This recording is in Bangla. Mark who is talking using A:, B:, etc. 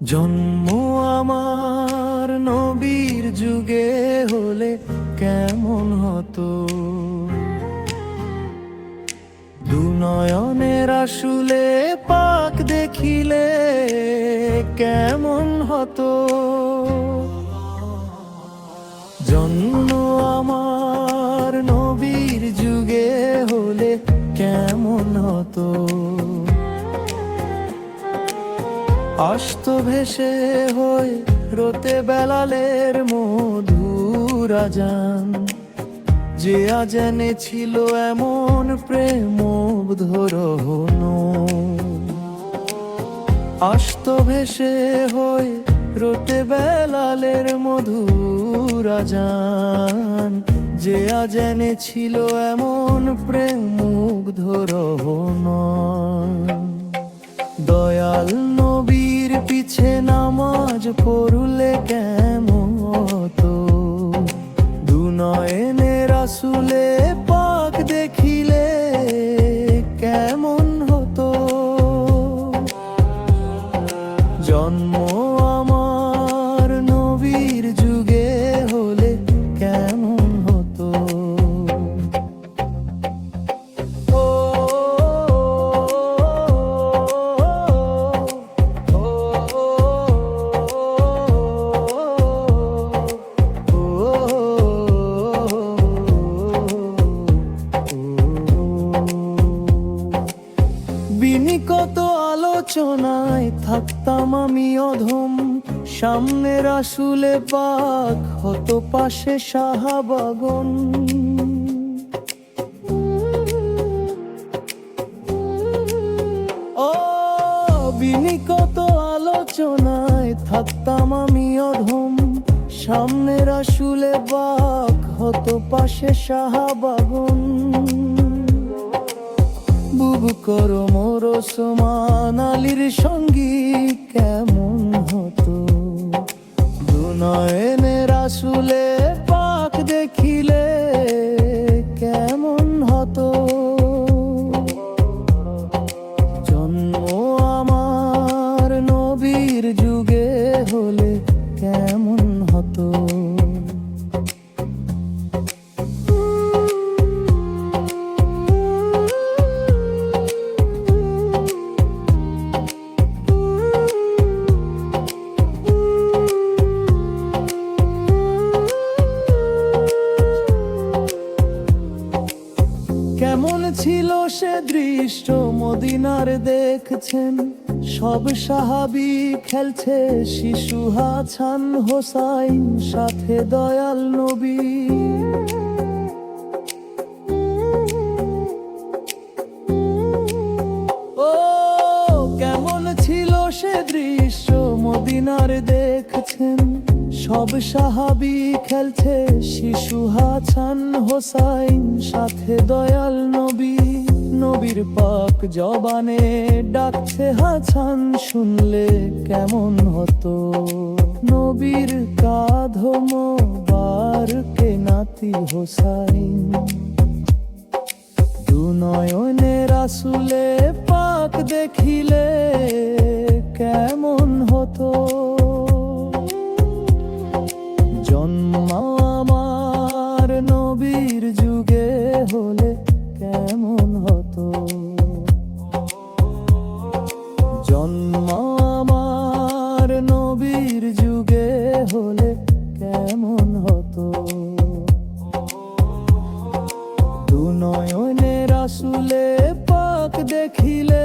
A: জন্ম আমার নবীর যুগে হলে কেমন হতো? দুনয়নের আসুলে পাক দেখিলে কেমন হতো? জন্ম অস্ত ভেসে হয়ে রোতে বেলালের মধুর আজান। যে আজ ছিল এমন প্রেম ধরহন অস্ত ভেসে হয়ে রোতে বেলালের মধুর আজান। যে আজ ছিল এমন প্রেম ধরহন দয়াল নবীর পিছে নামাজ পড়লে কেমন আলোচনায় থাকতাম আমি অধম। সামনে রাসুলে পাক হতো পাশে সাহাবাগন বিনি কত আলোচনায় থাকতাম আমি অধম। সামনে রাসুলে বাক হতো পাশে সাহাবাগন বুবু করো মোর সমান আলীর সঙ্গী কেমন হতো? দুনয়নে ছিল সে দৃশ্য, মদিনার দেখছেন। সব সাহাবি খেলছে, শিশু হাছান হোসাইন, সাথে দয়াল নবী। ও, কেমন ছিল সে দৃশ্য, মদিনার দেখছেন। সব সাহাবি খেলছে, শিশু হাছান হোসাইন, সাথে দয়াল নবী। নবীর পাক জবানে ডাকছে, হাছান শুনলে কেমন হতো? নবীর কাঁধম বারকে নাতি হোসাইন। দুনয়নে রাসুলে পাক দেখিলে নবীর যুগে হলে কেমন হতো? দু নয়নে রাসুলে পাক দেখিলে